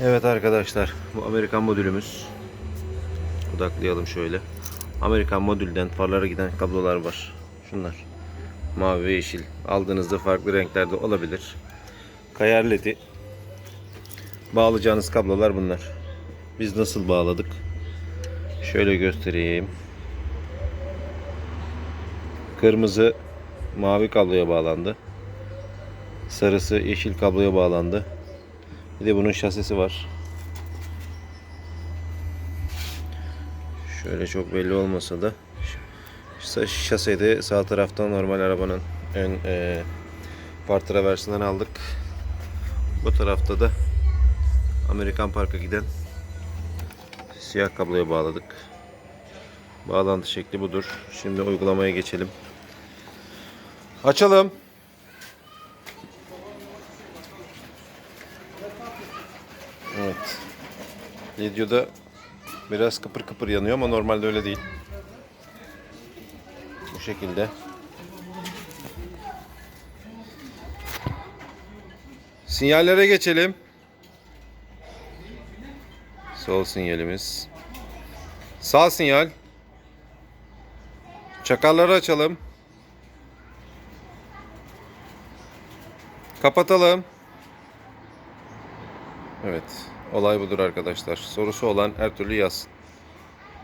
Evet arkadaşlar bu Amerikan modülümüz. Odaklayalım şöyle. Amerikan modülden farlara giden kablolar var. Şunlar. Mavi ve yeşil. Aldığınızda farklı renklerde olabilir. Kayar ledi. Bağlayacağınız kablolar bunlar. Biz nasıl bağladık? Şöyle göstereyim. Kırmızı mavi kabloya bağlandı. Sarısı yeşil kabloya bağlandı. Bir de bunun şasisi var. Şöyle çok belli olmasa da ş- şaseyi de sağ taraftan normal arabanın ön e, far traversinden aldık. Bu tarafta da Amerikan Park'a giden siyah kabloya bağladık. Bağlantı şekli budur. Şimdi uygulamaya geçelim. Açalım. Evet. Videoda biraz kıpır kıpır yanıyor ama normalde öyle değil. Bu şekilde. Sinyallere geçelim. Sol sinyalimiz. Sağ sinyal. Çakarları açalım. Kapatalım. Evet. Olay budur arkadaşlar. Sorusu olan her türlü yazsın.